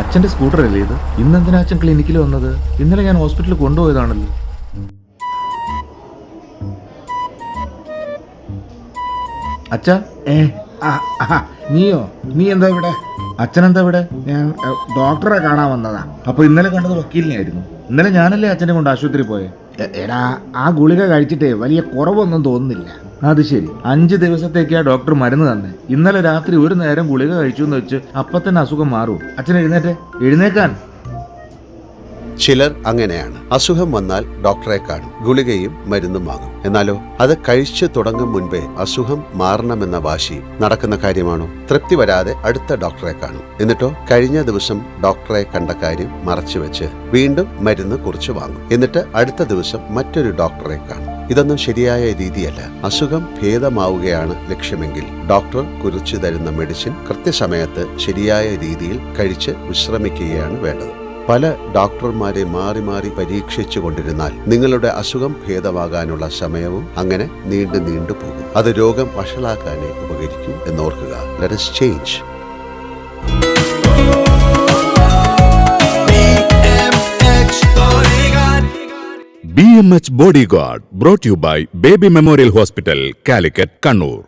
അച്ഛന്റെ സ്കൂട്ടർ അല്ലേ ഇത്? ഇന്നെന്തിനാ അച്ഛൻ ക്ലിനിക്കിൽ വന്നത്? ഇന്നലെ ഞാൻ ഹോസ്പിറ്റലിൽ കൊണ്ടുപോയതാണല്ലോ. അച്ഛാ? ഏ നീയോ? നീ എന്താ ഇവിടെ? അച്ഛൻ എന്താ ഇവിടെ? ഞാൻ ഡോക്ടറെ കാണാൻ വന്നതാ. അപ്പൊ ഇന്നലെ കണ്ടത് വക്കീലിനെ ആയിരുന്നു ഇന്നലെ ഞാനല്ലേ അച്ഛനെ കൊണ്ട് ആശുപത്രി പോയെ? എടാ ആ ഗുളിക കഴിച്ചിട്ട് വലിയ കുറവൊന്നും തോന്നുന്നില്ല. അത് ശരി. അഞ്ച് ദിവസത്തേക്കാ ഡോക്ടർ മരുന്ന് തന്നെ. ഇന്നലെ രാത്രി ഒരു നേരം ഗുളിക കഴിച്ചു എന്ന് വെച്ച് അപ്പത്തന്നെ അസുഖം മാറും. അച്ഛൻ എഴുന്നേറ്റ്. എഴുന്നേക്കാൻ. ചിലർ അങ്ങനെയാണ്. അസുഖം വന്നാൽ ഡോക്ടറെ കാണും. ഗുളികയും മരുന്നും വാങ്ങും. എന്നാലോ അത് കഴിച്ചു തുടങ്ങും മുൻപേ അസുഖം മാറണമെന്ന വാശി നടക്കുന്ന കാര്യമാണോ? തൃപ്തി വരാതെ അടുത്ത ഡോക്ടറെ കാണും. എന്നിട്ടോ കഴിഞ്ഞ ദിവസം ഡോക്ടറെ കണ്ട കാര്യം മറച്ചു വെച്ച് വീണ്ടും മരുന്ന് കുറിച്ച് വാങ്ങും. എന്നിട്ട് അടുത്ത ദിവസം മറ്റൊരു ഡോക്ടറെ കാണും. ഇതൊന്നും ശരിയായ രീതിയല്ല. അസുഖം ഭേദമാവുകയാണ് ലക്ഷ്യമെങ്കിൽ ഡോക്ടർ കുറിച്ചു തരുന്ന മെഡിസിൻ കൃത്യസമയത്ത് ശരിയായ രീതിയിൽ കഴിച്ച് വിശ്രമിക്കുകയാണ് വേണ്ടത്. പല ഡോക്ടർമാരെ മാറി മാറി പരീക്ഷിച്ചു കൊണ്ടിരുന്നാൽ നിങ്ങളുടെ അസുഖം ഭേദമാകാനുള്ള സമയവും അങ്ങനെ നീണ്ടു നീണ്ടു പോകും. അത് രോഗം വഷളാക്കാനേ ഉപകരിക്കൂ എന്നോർക്കുക. Change B M H body guard brought you by Baby Memorial Hospital Calicut Kannur